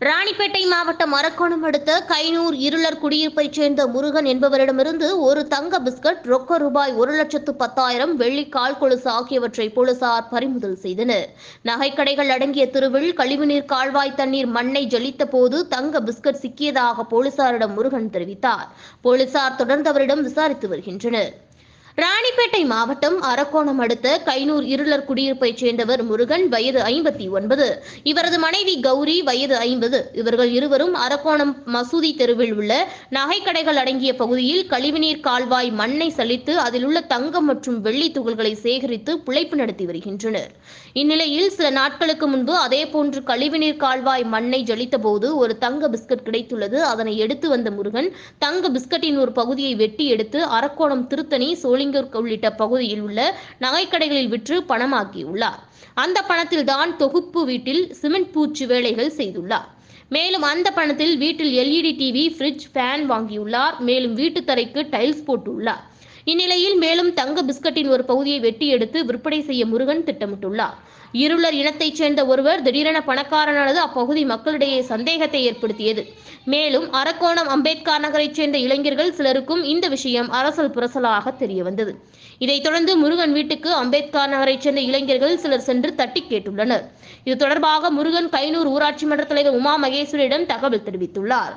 ராணிப்பேட்டை மாவட்டம் அரக்கோணம் அடுத்த கைனூர் இருளர் குடியிருப்பைச் சேர்ந்த முருகன் என்பவரிடமிருந்து ஒரு தங்க பிஸ்கட் ரொக்க ரூபாய் ஒரு லட்சத்து பத்தாயிரம் வெள்ளி கால் கொலுசு ஆகியவற்றை போலீசார் பறிமுதல் செய்தனர். நகைக்கடைகள் அடங்கிய திருவில் கழிவுநீர் கால்வாய் தண்ணீர் மண்ணை ஜலித்த போது தங்க பிஸ்கட் சிக்கியதாக போலீசாரிடம் முருகன் தெரிவித்தார். போலீசார் தொடர்ந்து அவரிடம் விசாரித்து வருகின்றனர். ராணிப்பேட்டை மாவட்டம் அரக்கோணம் அடுத்த கைனூர் இருளர் குடியிருப்பைச் சேர்ந்தவர் முருகன் வயது ஐம்பத்தி ஒன்பது. இவரது மனைவி கௌரி வயது ஐம்பது. இவர்கள் இருவரும் அரக்கோணம் மசூதி தெருவில் உள்ள நகைக்கடைகள் அடங்கிய பகுதியில் கழிவுநீர் கால்வாய் மண்ணை சலித்து அதில் உள்ள தங்கம் மற்றும் வெள்ளி துகள்களை சேகரித்து பிழைப்பு நடத்தி வருகின்றனர். இந்நிலையில் சில நாட்களுக்கு முன்பு அதேபோன்று கழிவுநீர் கால்வாய் மண்ணை ஜலித்த போது ஒரு தங்க பிஸ்கட் கிடைத்துள்ளது. அதனை எடுத்து வந்த முருகன் தங்க பிஸ்கட்டின் ஒரு பகுதியை வெட்டி எடுத்து அரக்கோணம் திருத்தணி சோழிங்கர் உள்ளிட்ட பகுதியில் உள்ள நகைக்கடைகளில் விற்று பணமாக்கியுள்ளார். அந்த பணத்தில் தான் தொகுப்பு வீட்டில் சிமெண்ட் பூச்சு வேலைகள் செய்துள்ளார். மேலும் அந்த பணத்தில் வீட்டில் எல்இடி டிவி ஃப்ரிட்ஜ் ஃபேன் வாங்கியுள்ளார். மேலும் வீட்டு தரைக்கு டைல்ஸ் போட்டுள்ளார். இந்நிலையில் மேலும் தங்க பிஸ்கட்டின் ஒரு பகுதியை வெட்டி எடுத்து விற்பனை செய்ய முருகன் திட்டமிட்டுள்ளார். இருளர் இனத்தைச் சேர்ந்த ஒருவர் திடீரென பணக்காரனானது அப்பகுதி மக்களிடையே சந்தேகத்தை ஏற்படுத்தியது. மேலும் அரக்கோணம் அம்பேத்கர் நகரைச் சேர்ந்த இளைஞர்கள் சிலருக்கும் இந்த விஷயம் அரசல் புரசலாக தெரிய வந்தது இதைத் தொடர்ந்து முருகன் வீட்டுக்கு அம்பேத்கர் நகரைச் சேர்ந்த இளைஞர்கள் சிலர் சென்று தட்டி கேட்டுள்ளனர். இது தொடர்பாக முருகன் கைனூர் ஊராட்சி மன்ற தலைவர் உமா மகேஸ்வரியிடம் தகவல் தெரிவித்துள்ளார்.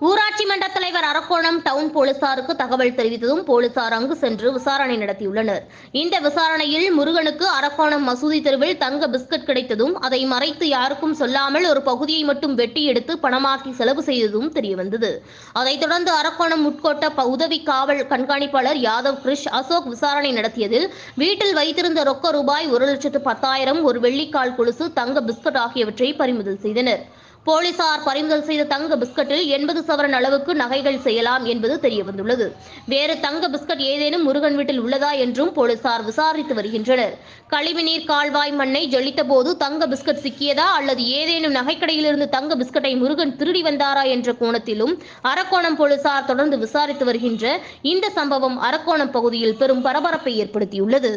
ஊராட்சி மன்ற தலைவர் அரக்கோணம் டவுன் போலீசாருக்கு தகவல் தெரிவித்ததும் போலீசார் அங்கு சென்று விசாரணை நடத்தியுள்ளனர். இந்த விசாரணையில் முருகனுக்கு அரக்கோணம் மசூதி தெருவில் தங்க பிஸ்கட் கிடைத்ததும் அதை மறைத்து யாருக்கும் சொல்லாமல் ஒரு பகுதியை மட்டும் வெட்டி எடுத்து பணமாக்கி செலவு செய்ததும் தெரியவந்தது. அதைத் தொடர்ந்து அரக்கோணம் உட்கோட்ட ப- உதவி காவல் கண்காணிப்பாளர் யாதவ் கிருஷ் அசோக் விசாரணை நடத்தியதில் வீட்டில் வைத்திருந்த ரொக்க ரூபாய் ஒரு லட்சத்து பத்தாயிரம் ஒரு வெள்ளிக்கால் கொலுசு தங்க பிஸ்கட் ஆகியவற்றை பறிமுதல் செய்தனர். போலீசார் பறிமுதல் செய்த தங்க பிஸ்கட்டில் எண்பது சவரன் அளவுக்கு நகைகள் செய்யலாம் என்பது தெரியவந்துள்ளது. வேறு தங்க பிஸ்கட் ஏதேனும் முருகன் வீட்டில் உள்ளதா என்றும் போலீசார் விசாரித்து வருகின்றனர். கழிவுநீர் கால்வாய் மண்ணை ஜொலித்த போது தங்க பிஸ்கட் சிக்கியதா அல்லது ஏதேனும் நகைக்கடையிலிருந்து தங்க பிஸ்கட்டை முருகன் திருடி வந்தாரா என்ற கோணத்திலும் அரக்கோணம் போலீசார் தொடர்ந்து விசாரித்து வருகின்ற இந்த சம்பவம் அரக்கோணம் பகுதியில் பெரும் பரபரப்பை ஏற்படுத்தியுள்ளது.